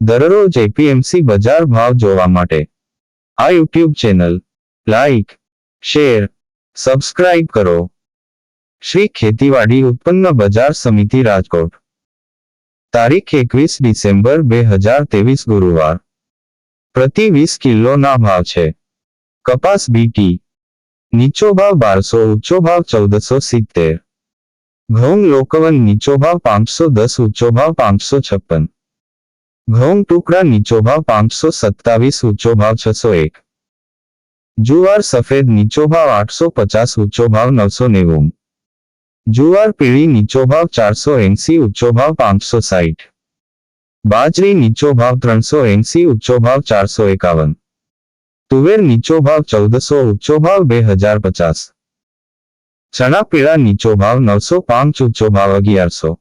દરરોજ એપીએમસી બજાર ભાવ જોવા માટે. આ YouTube channel, like, share, subscribe કરો. શ્રી ખેતીવાડી ઉત્પન્ન બજાર સમિતિ રાજકોટ. તારીખ એકવીસ ડિસેમ્બર બે હજાર ત્રેવીસ ગુરુવાર. પ્રતિ વીસ કિલોના ભાવ છે. કપાસ બીટી નીચો ભાવ બારસો ઊંચો ભાવ ચૌદસો સિત્તેર. ઘઉં લોકવન નીચો ભાવ પાંચસો દસ ઊંચો ભાવ પાંચસો છપ્પન. ઘઉં ટુકડા નીચો ભાવ પાંચસો સત્તાવીસ, ઊંચો ભાવ છસો એક. જુવાર સફેદ, નીચો ભાવ આઠસો પચાસ, ઊંચો ભાવ નવસો નેવું. જુવાર પીળી, નીચો ભાવ ચારસો એંસી, ઊંચો ભાવ પાંચસો સાઠ બાજરી, નીચો ભાવ ત્રણસો એંસી, ઊંચો ભાવ ચારસો એકાવન. તુવેર, નીચો ભાવ ચૌદસો, ઊંચો ભાવ બે હજાર પચાસ. ચણા પીળા, નીચો ભાવ નવસો પાંચ, ઊંચો ભાવ અગિયારસો.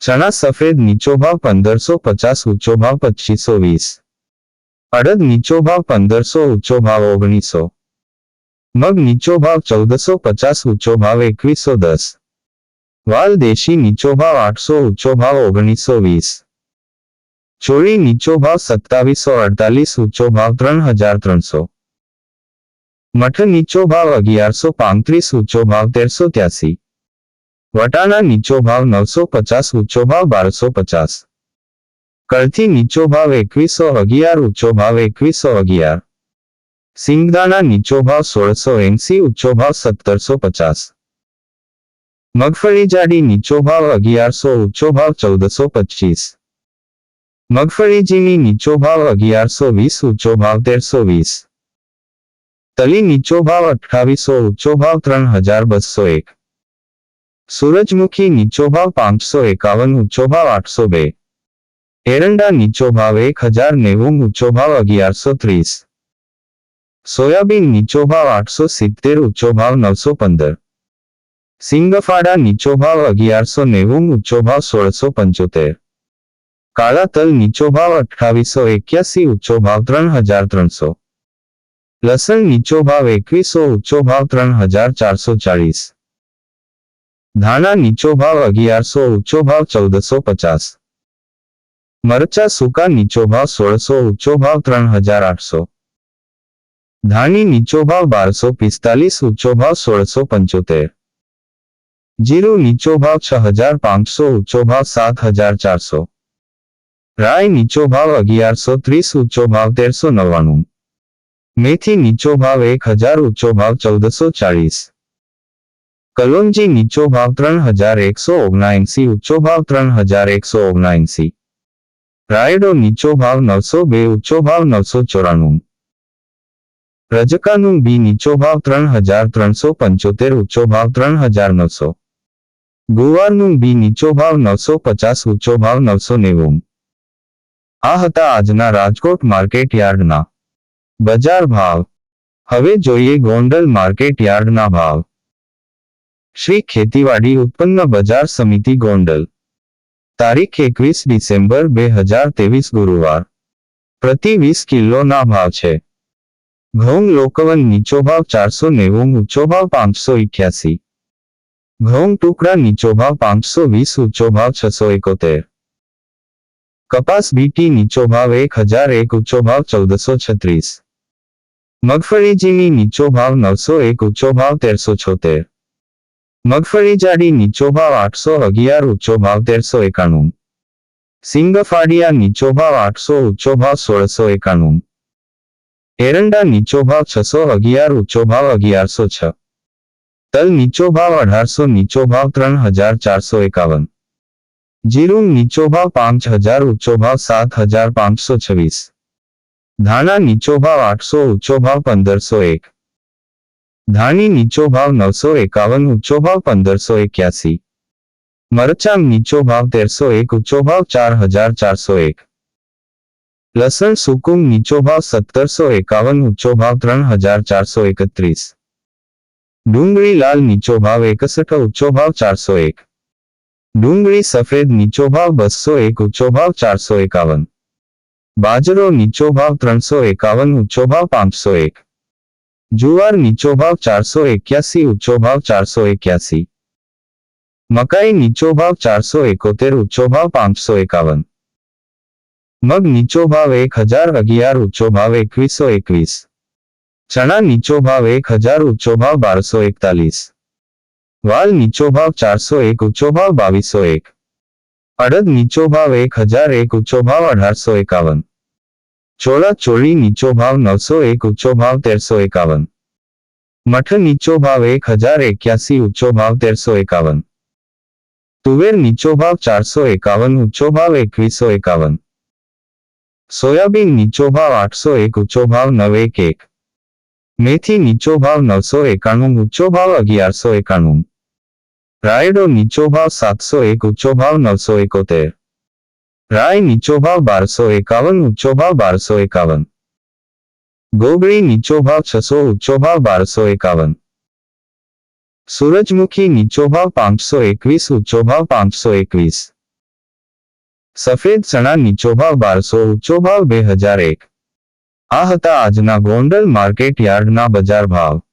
ચણા સફેદ નીચો ભાવ પંદરસો પચાસ, ઊંચો ભાવ પચીસો વીસ. અડદ નીચો ભાવ પંદરસો, ઊંચો ભાવ ઓગણીસો. મગ નીચો ભાવ ચૌદસો પચાસ, ઊંચો ભાવ એકવીસો દસ. વાલ દેશી નીચો ભાવ આઠસો, ઊંચો ભાવ ઓગણીસો વીસ. ચોળી નીચો ભાવ સત્તાવીસો અડતાલીસ, ઊંચો ભાવ ત્રણ હજાર ત્રણસો. મઠ નીચો ભાવ અગિયારસો પાંત્રીસ, ઊંચો ભાવ તેરસો ત્યાસી. વટાણા નીચો ભાવ નવસો પચાસ, ઊંચો ભાવ બારસો પચાસ. કળથી નીચો ભાવ એકવીસો અગિયાર, ઊંચો ભાવ એકવીસો અગિયાર. સિંગદાણા નીચો ભાવ સોળસો એંસી, ઊંચો ભાવ સત્તરસો પચાસ. મગફળી જાડી નીચો ભાવ અગિયારસો, ઊંચો ભાવ ચૌદસો પચીસ. મગફળીજીની નીચો ભાવ અગિયારસો વીસ, ઊંચો ભાવ તેરસો વીસ. તલી નીચો ભાવ અઠાવીસો ઊંચો ભાવ ત્રણ હજાર બસો એક. સૂરજમુખી નીચો ભાવ પાંચસો એકાવન ઊંચો ભાવ આઠસો બે. એરંડા નીચો ભાવ એક હજાર નેવું ઊંચો ભાવ અગિયારસો ત્રીસ. સોયાબીન નીચો ભાવ આઠસો સિત્તેર ઊંચો ભાવ નવસો પંદર. સિંગફાડા નીચો ભાવ અગિયારસો નેવું ઊંચો ભાવ સોળસો પંચોતેર. કાળા તલ નીચો ભાવ અઠાવીસો એક્યાસી ઊંચો ભાવ ત્રણ હજાર ત્રણસો. લસણ નીચો ભાવ એકવીસો ઊંચો ભાવ ત્રણ હજાર ચારસો ચાળીસ. ધાણા નીચો ભાવ અગિયારસો, ઊંચો ભાવ ચૌદસો પચાસ. મરચા સૂકા નીચો ભાવ સોળસો, ઊંચો ભાવ ત્રણ હજાર આઠસો. ધાણી નીચો ભાવ બારસો પિસ્તાલીસ, ઊંચો ભાવ સોળસો પંચોતેર. જીરું નીચો ભાવ છ હજાર પાંચસો, ઊંચો ભાવ સાત હજાર ચારસો. રાય નીચો ભાવ અગિયારસો ત્રીસ, ઊંચો ભાવ તેરસો નવ્વાણું. મેથી નીચો ભાવ એક હજાર, ઊંચો ભાવ ચૌદસો ચાળીસ. કલોંજી નીચો ભાવ ત્રણ હજાર એકસો ઓગણસી ઊંચો ભાવ ત્રણ હજાર એકસો ઓગણસી. રાયડો નીચો ભાવ નવસો બે ઊંચો ભાવ નવસો ચોરાણું. રજકાનું બી નીચો ભાવ ત્રણ હજાર ત્રણસો પંચોતેર ઊંચો ભાવ ત્રણ હજાર નવસો. ગુવારનું બી નીચો ભાવ નવસો પચાસ ઊંચો ભાવ નવસો નેવું. આ હતા આજના રાજકોટ માર્કેટ યાર્ડના. બજાર ભાવ. હવે જોઈએ ગોંડલ માર્કેટ યાર્ડના ભાવ. શ્રી ખેતીવાડી ઉત્પન્ન બજાર સમિતિ ગોંડલ. તારીખ એકવીસ ડિસેમ્બર બે હજાર ત્રેવીસ ગુરુવાર. પ્રતિ વીસ કિલોના ભાવ છે. ઘઉં લોકવન નીચો ભાવ ચારસો નેવું, ઊંચો ભાવ પાંચસો ઇઠ્યાસી ઘઉં ટુકડા નીચો ભાવ પાંચસો વીસ, ઊંચો ભાવ છસો એકોતેર. કપાસ બીટી નીચો ભાવ એક હજાર એક, ઊંચો ભાવ ચૌદસો છત્રીસ. મગફળીજીની નીચો ભાવ નવસો એક, ઊંચો ભાવ તેરસો છોતેર. મગફળી જાડી નીચો ભાવ આઠસો અગિયાર ઊંચો ભાવ તેરસો એકાણું. સિંગફાડિયા નીચો ભાવ આઠસો ઊંચો ભાવ સોળસો એકાણું. એરંડા નીચો ભાવ છસો અગિયાર ઊંચો ભાવ અગિયારસો છ. તલ નીચો ભાવ અઢારસો, નીચો ભાવ ત્રણ હજાર ચારસો એકાવન. જીરું નીચો ભાવ પાંચ હજાર ઊંચો ભાવ સાત હજાર પાંચસો છવ્વીસ. ધાણા નીચો ભાવ આઠસો ઊંચો ભાવ પંદરસો એક. ધાણી નીચો ભાવ નવસો એકાવન, ઊંચો ભાવ પંદરસો એક્યાસી. મરચાં નીચો ભાવ તેરસો એક, ઊંચો ભાવ ચાર હજાર ચારસો એક. લસણ સુકુમ નીચો ભાવ સત્તરસો એકાવન, ઊંચો ભાવ ત્રણ હજાર ચારસો એકત્રીસ. ડુંગળી લાલ નીચો ભાવ એકસઠ, ઊંચો ભાવ ચારસો એક. ડુંગળી સફેદ નીચો ભાવ બસો એક, ઊંચો ભાવ ચારસો એકાવન. બાજરો નીચો ભાવ ત્રણસો એકાવન, ઊંચો ભાવ પાંચસો એક. જુવાર નીચો ભાવ ચારસો એક્યાસી, ઊંચો ભાવ ચારસો એક્યાસી. મકાઈ નીચો ભાવ ચારસો એકોતેર, ઊંચો ભાવ પાંચસો એકાવન. મગ નીચો ભાવ એક હજાર, અગિયાર, ઊંચો ભાવ એકવીસો એકવીસ. ચણા નીચો ભાવ એક હજાર, ઊંચો ભાવ બારસો એકતાલીસ. વાલ નીચો ભાવ ચારસો એક, ઊંચો ભાવ બાવીસો એક. અડદ નીચો ભાવ એક હજાર, એક, ઊંચો ભાવ અઢારસો એકાવન. ચોળા ચોળી નીચો ભાવ નવસો એક, ઊંચો ભાવ તેરસો એકાવન. મઠ નીચો ભાવ એક હજાર એક્યાસી, ઊંચો ભાવ તેરસો એકાવન. તુવેર નીચો ભાવ ચારસો એકાવન, ઊંચો ભાવ એકવીસો એકાવન. સોયાબીન નીચો ભાવ આઠસો એક, ઊંચો ભાવ નવ એક એક. મેથી નીચો ભાવ નવસો એકાણું, ઊંચો ભાવ અગિયારસો એકાણું. રાયડો નીચો ભાવ સાતસો એક, ઊંચો ભાવ નવસો એકોતેર. રાય નીચો ભાવ બારસો એકાવન ઊંચો ભાવ બારસો એકાવન. ગોગળી નીચો ભાવ છસો ઊંચો ભાવ બારસો એકાવન. સૂરજમુખી નીચો ભાવ પાંચસો એકવીસ ઊંચો ભાવ પાંચસો એકવીસ. સફેદ ચણા નીચો ભાવ બારસો ઊંચો ભાવ બે હજાર એક. આ હતા આજના ગોંડલ માર્કેટ યાર્ડના બજાર ભાવ.